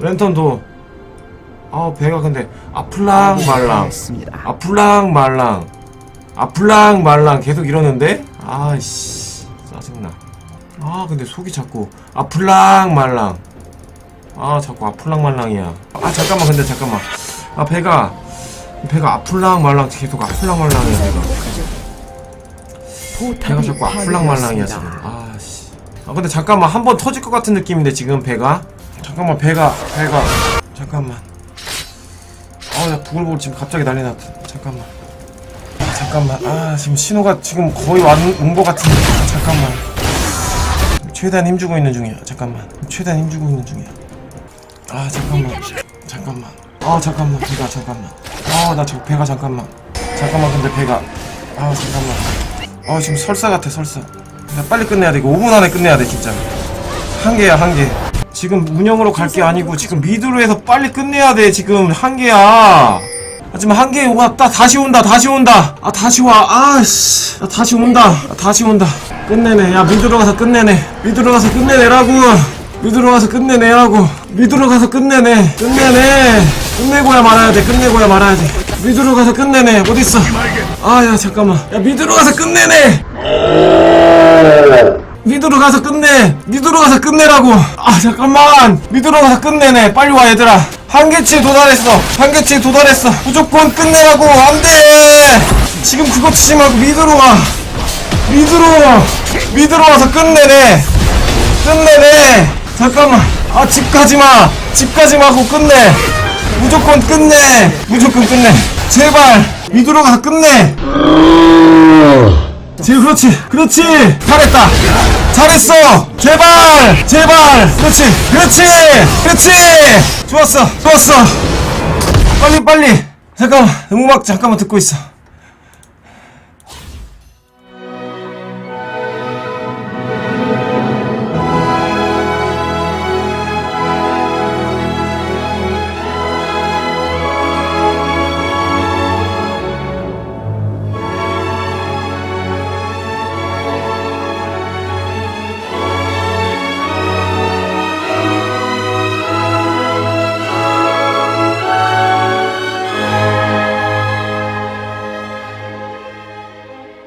랜턴도. 아 배가 근데 아플랑 말랑. 했습니다. 아플랑 말랑. 아플랑 말랑 계속 이러는데? 아이씨. 짜증나. 아 근데 속이 자꾸 아플랑 말랑. 아 자꾸 아플랑 말랑이야. 아 잠깐만 근데 잠깐만. 아 배가 배가 아플랑 말랑 계속 아플랑 말랑이야 배가. 배가 자꾸 아플랑 말랑이야 지금. 아씨. 아 근데 잠깐만 한 번 터질 것 같은 느낌인데 지금 배가 잠깐만 배가 배가. 잠깐만. 아야 부글부글 지금 갑자기 난리 났다. 잠깐만. 아, 잠깐만. 아 지금 신호가 지금 거의 온것 같은데. 아, 잠깐만. 최대한 힘주고 있는 중이야. 잠깐만. 최대한 힘주고 있는 중이야. 아 잠깐만. 잠깐만. 아 잠깐만. 배가 잠깐만. 아나 저 배가 잠깐만. 잠깐만 근데 배가. 아 잠깐만. 아 지금 설사 같아 설사. 야, 빨리 끝내야 돼. 이거 5분 안에 끝내야 돼 진짜. 한 개야 한개 지금 운영으로 갈 게 아니고 지금 미드로 해서 빨리 끝내야 돼 지금 한 개야. 하지만 한개 왔다 다시 온다 다시 온다. 아 다시 와. 아씨. 아, 다시 온다. 아, 다시 온다. 끝내네. 야 미드로 가서 끝내네. 미드로 가서 끝내내라고. 미드로 가서 끝내내라고. 미드로 가서 끝내네. 끝내네. 끝내고야 말아야 돼. 끝내고야 말아야 돼. 미드로 가서 끝내네. 어딨어? 아 야 잠깐만. 야 미드로 가서 끝내네 가서 끝내. 미드로 가서 끝내라고. 아 잠깐만. 미드로 가서 끝내네. 빨리 와 얘들아. 한계치에 도달했어. 한계치에 도달했어. 무조건 끝내라고. 안돼. 지금 그거 치지 말고 미드로 와. 미드로 미드로 와서 끝내네. 끝내네. 잠깐만. 아 집가지 마. 집가지 마고 끝내. 무조건 끝내. 무조건 끝내. 제발. 미드로 가서 끝내 지금 그렇지 그렇지. 잘했다. 잘했어. 제발 제발. 그렇지 그렇지 그렇지. 좋았어 좋았어. 빨리 빨리. 잠깐만 음악 잠깐만 듣고 있어